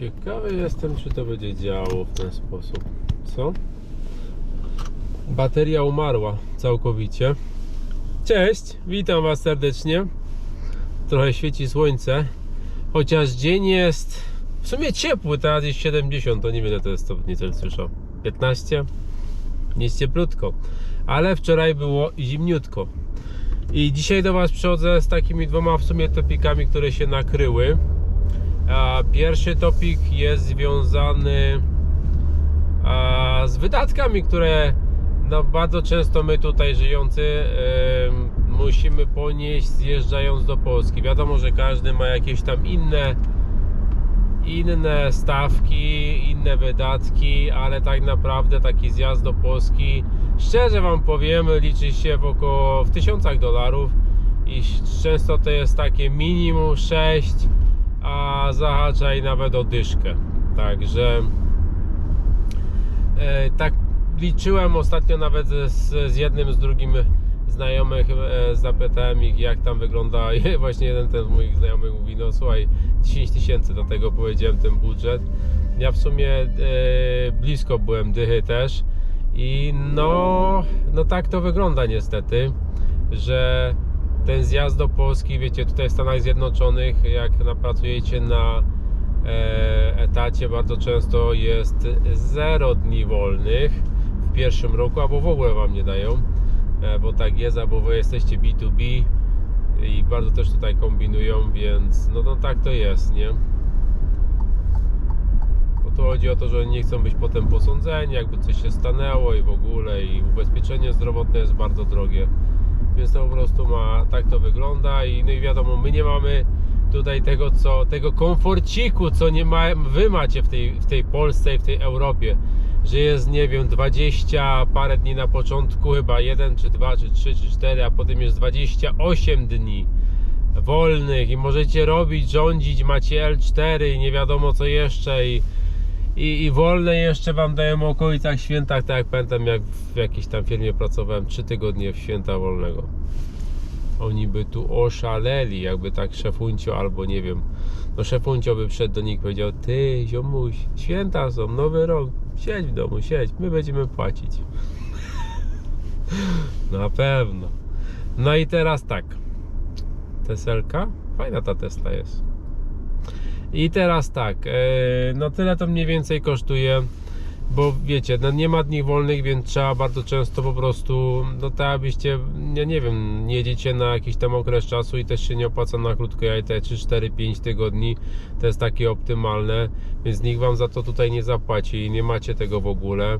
Ciekawy jestem, czy to będzie działało w ten sposób. Co? Bateria umarła całkowicie. Cześć, witam Was serdecznie. Trochę świeci słońce, chociaż dzień jest w sumie ciepły, teraz jest 70, to nie wiem ile to jest stopni Celsjusza. 15? Nie jest cieplutko, ale wczoraj było zimniutko. I dzisiaj do Was przychodzę z takimi dwoma w sumie topikami, które się nakryły. Pierwszy topik jest związany z wydatkami, które no, bardzo często my tutaj żyjący musimy ponieść zjeżdżając do Polski. Wiadomo, że każdy ma jakieś tam inne inne stawki, inne wydatki, ale tak naprawdę taki zjazd do Polski, szczerze Wam powiem, liczy się w około w tysiącach dolarów i często to jest takie minimum 6, a zahacza i nawet o dyszkę. Także e, tak liczyłem ostatnio nawet z, z jednym, z drugim znajomych, e, zapytałem ich jak tam wygląda właśnie jeden ten z moich znajomych mówi, no słuchaj 10 tysięcy, dlatego powiedziałem ten budżet. Ja w sumie e, blisko byłem dychy też i no, no tak to wygląda niestety, że ten zjazd do Polski, wiecie, tutaj w Stanach Zjednoczonych, jak napracujecie na e, etacie, bardzo często jest 0 dni wolnych w pierwszym roku, albo w ogóle Wam nie dają, e, bo tak jest, albo Wy jesteście B2B i bardzo też tutaj kombinują, więc no, no tak to jest, nie? Bo tu chodzi o to, że nie chcą być potem posądzeni, jakby coś się stanęło i w ogóle, i ubezpieczenie zdrowotne jest bardzo drogie więc to po prostu ma, tak to wygląda i no i wiadomo, my nie mamy tutaj tego, co, tego komforciku, co nie ma, wy macie w tej, w tej Polsce i w tej Europie, że jest, nie wiem, 20 parę dni na początku, chyba 1 czy 2 czy 3 czy 4, a potem jest 28 dni wolnych i możecie robić, rządzić, macie L4 i nie wiadomo co jeszcze i i, i wolne jeszcze Wam dają w okolicach świętach, tak jak pamiętam jak w jakiejś tam firmie pracowałem 3 tygodnie w święta wolnego. Oni by tu oszaleli, jakby tak szefuncio albo nie wiem. No szefuncio by wszedł do nich i powiedział ty ziomuś, święta są, nowy rok siedź w domu, siedź, my będziemy płacić. Na pewno. No i teraz tak. Teselka, fajna ta Tesla jest i teraz tak, e, no tyle to mniej więcej kosztuje, bo wiecie, no nie ma dni wolnych, więc trzeba bardzo często po prostu, no tak abyście, ja nie wiem, jedziecie na jakiś tam okres czasu i też się nie opłaca na krótko jajte 3, 4, 5 tygodni, to jest takie optymalne, więc nikt Wam za to tutaj nie zapłaci i nie macie tego w ogóle.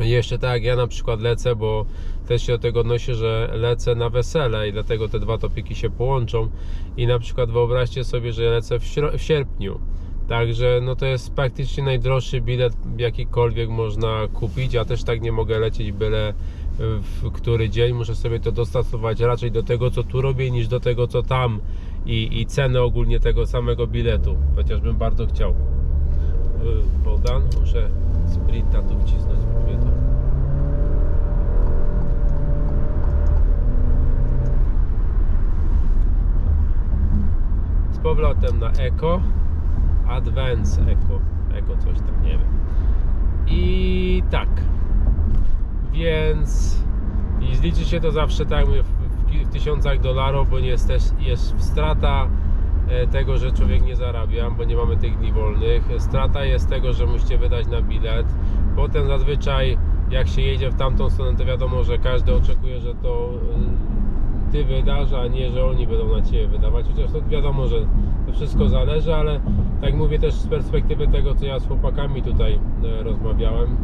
Jeszcze tak ja na przykład lecę, bo też się do tego odnoszę, że lecę na wesele i dlatego te dwa topiki się połączą i na przykład wyobraźcie sobie, że lecę w, w sierpniu Także no to jest praktycznie najdroższy bilet jakikolwiek można kupić. Ja też tak nie mogę lecieć byle w który dzień. Muszę sobie to dostosować raczej do tego co tu robię niż do tego co tam i, i cenę ogólnie tego samego biletu. Chociażbym bardzo chciał. Yy, Bogdan, muszę sprinta tu wcisnąć. Powrotem na Eko. Advance Eco, Eco coś tam, nie wiem. I tak, więc i zliczy się to zawsze tak mówię, w, w, tysiącach dolarów, bo nie jest też jest strata e, tego, że człowiek nie zarabia, bo nie mamy tych dni wolnych. Strata jest tego, że musicie wydać na bilet. Potem zazwyczaj jak się jedzie w tamtą stronę, to wiadomo, że każdy oczekuje, że to e, ty wydasz, a nie, że oni będą na ciebie wydawać. Chociaż to wiadomo, że wszystko zależy, ale tak mówię też z perspektywy tego, co ja z chłopakami tutaj e, rozmawiałem.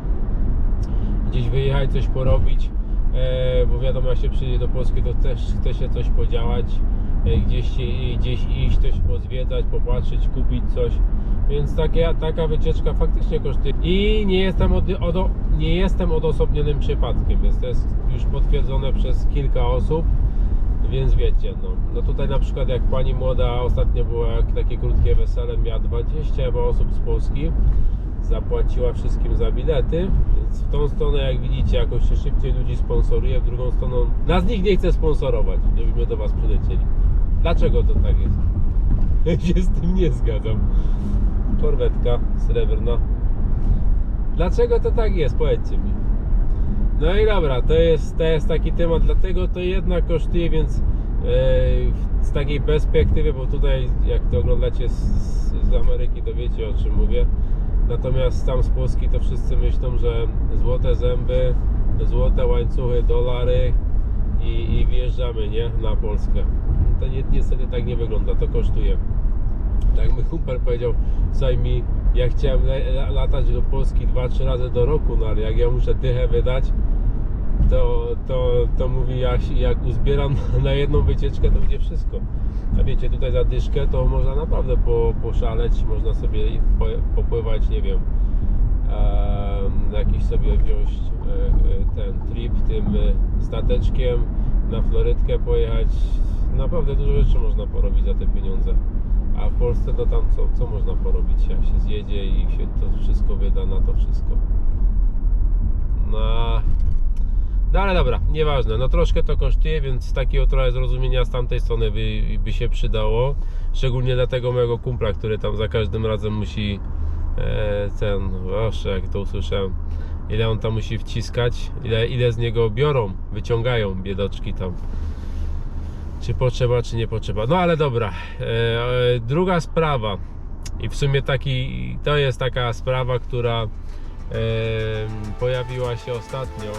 Gdzieś wyjechać, coś porobić, e, bo wiadomo, jak się przyjdzie do Polski, to też chce się coś podziałać, e, gdzieś, gdzieś iść, coś pozwiedzać, popatrzeć, kupić coś. Więc takie, taka wycieczka faktycznie kosztuje. I nie jestem, od, odo, nie jestem odosobnionym przypadkiem, więc to jest już potwierdzone przez kilka osób. Więc wiecie, no, no tutaj na przykład jak pani młoda ostatnio była takie krótkie wesele, miała 20 chyba osób z Polski, zapłaciła wszystkim za bilety, więc w tą stronę jak widzicie jakoś się szybciej ludzi sponsoruje, w drugą stronę nas nikt nie chce sponsorować, żebyśmy do Was przylecieli. Dlaczego to tak jest? Ja się z tym nie zgadzam. korwetka srebrna. Dlaczego to tak jest? Powiedzcie mi. No i dobra, to jest, to jest taki temat, dlatego to jednak kosztuje, więc e, z takiej perspektywy, bo tutaj jak to oglądacie z, z Ameryki, to wiecie o czym mówię. Natomiast tam z Polski to wszyscy myślą, że złote zęby, złote łańcuchy, dolary i, i wjeżdżamy, nie? Na Polskę. To ni niestety tak nie wygląda, to kosztuje. Tak mój kumpel powiedział, mi, ja chciałem latać do Polski 2-3 razy do roku, no ale jak ja muszę dychę wydać, to, to, to mówi, jak, jak uzbieram na jedną wycieczkę, to będzie wszystko. A wiecie, tutaj za dyszkę to można naprawdę po, poszaleć, można sobie popływać, nie wiem, em, jakiś sobie wziąć e, e, ten trip tym e, stateczkiem, na Florytkę pojechać. Naprawdę dużo rzeczy można porobić za te pieniądze. A w Polsce to tam co, co można porobić, jak się zjedzie i się to wszystko wyda na to wszystko. No, no ale dobra, nieważne. No troszkę to kosztuje, więc takiego trochę zrozumienia z tamtej strony by, by się przydało. Szczególnie dla tego mojego kumpla, który tam za każdym razem musi e, ten, proszę, jak to usłyszałem, ile on tam musi wciskać, ile, ile z niego biorą, wyciągają biedoczki tam. Czy potrzeba, czy nie potrzeba. No ale dobra. E, e, druga sprawa. I w sumie taki, to jest taka sprawa, która pojawiła się ostatnio.